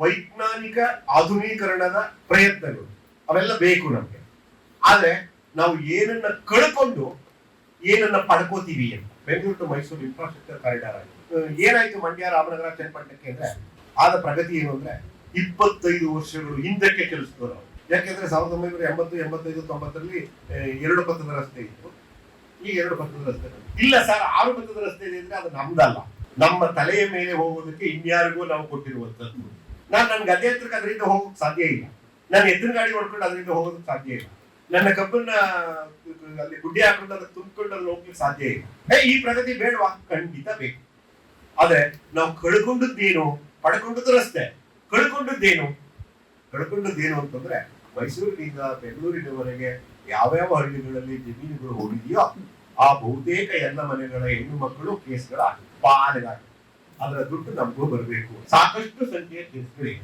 ವೈಜ್ಞಾನಿಕ ಆಧುನೀಕರಣದ ಪ್ರಯತ್ನಗಳು. ಅವೆಲ್ಲ ಬೇಕು ನಮ್ಗೆ. ಆದ್ರೆ ನಾವು ಏನನ್ನ ಕಳ್ಕೊಂಡು ಏನನ್ನ ಪಡ್ಕೋತೀವಿ ಅಂತ. Bengaluru to Mysuru infrastructure corridor ಆಗಿದೆ ಏನಾಯ್ತು ಮಂಡ್ಯ ರಾಮನಗರ ಚನ್ನಪಟ್ಟಣಕ್ಕೆ ಅಂದ್ರೆ ಆದ ಪ್ರಗತಿ ಏನು ಅಂದ್ರೆ ಇಪ್ಪತ್ತೈದು ವರ್ಷಗಳು ಹಿಂದಕ್ಕೆ ಚಲಿಸಿದ್ರು ಯಾಕೆಂದ್ರೆ ಸಾವಿರದ ಒಂಬೈನೂರ ಎಂಬತ್ತು, ಎಂಬತ್ತೈದು, ತೊಂಬತ್ತರಲ್ಲಿ ಎರಡು ಪಥದ ರಸ್ತೆ ಇತ್ತು. ಈಗ ಎರಡು ಪಥದ ರಸ್ತೆ ಇಲ್ಲ ಸರ್, ಆರು ಪಥದ ರಸ್ತೆ ಇದೆ ಅಂದ್ರೆ ಅದು ನಮ್ದಲ್ಲ. ನಮ್ಮ ತಲೆಯ ಮೇಲೆ ಹೋಗೋದಕ್ಕೆ ಇನ್ಯಾರಿಗೂ ನಾವು ಕೊಟ್ಟಿರುವಂತದ್ದು ನಾನು ನನ್ನ ಗದ್ದೆ ಹತ್ರಕ್ಕೆ ಅದರಿಂದ ಹೋಗೋಕೆ ಸಾಧ್ಯ ಇಲ್ಲ. ನಾನು ಎತ್ತಿನ ಗಾಡಿ ಹೊಡ್ಕೊಂಡು ಅದರಿಂದ ಹೋಗೋದಕ್ಕೆ ಸಾಧ್ಯ ಇಲ್ಲ. ನನ್ನ ಕಬ್ಬನ್ನ, ಅಲ್ಲಿ ಗುಡ್ಡಿ ಹಾಕೊಂಡು ಅದಕ್ಕೆ ತುಂಬಿಕೊಂಡು ಅಲ್ಲಿ ಹೋಗ್ಲಿಕ್ಕೆ ಸಾಧ್ಯ ಇಲ್ಲ. ಈ ಪ್ರಗತಿ ಬೇಡವಾ? ಖಂಡಿತ ಬೇಕು. ಆದ್ರೆ ನಾವು ಕಳ್ಕೊಂಡದ್ದೇನು? ಪಡ್ಕೊಂಡದ್ದು ರಸ್ತೆ. ಕಳ್ಕೊಂಡದ್ದೇನು? ಕಳ್ಕೊಂಡದ್ದೇನು ಅಂತಂದ್ರೆ ಮೈಸೂರಿನಿಂದ ಬೆಂಗಳೂರಿನವರೆಗೆ ಯಾವ್ಯಾವ ಹಳ್ಳಿಗಳಲ್ಲಿ ಜಮೀನುಗಳು ಹೋಗಿದೆಯೋ ಆ ಬಹುತೇಕ ಎಲ್ಲ ಮನೆಗಳ ಹೆಣ್ಣು ಮಕ್ಕಳು ಕೇಸ್ಗಳ ಪಾಲೆಗಾರ ಅದರ ದುಡ್ಡು ನಮಗೂ ಬರಬೇಕು. ಸಾಕಷ್ಟು ಸಂಖ್ಯೆಯ ಕೇಸ್ಗಳಿವೆ.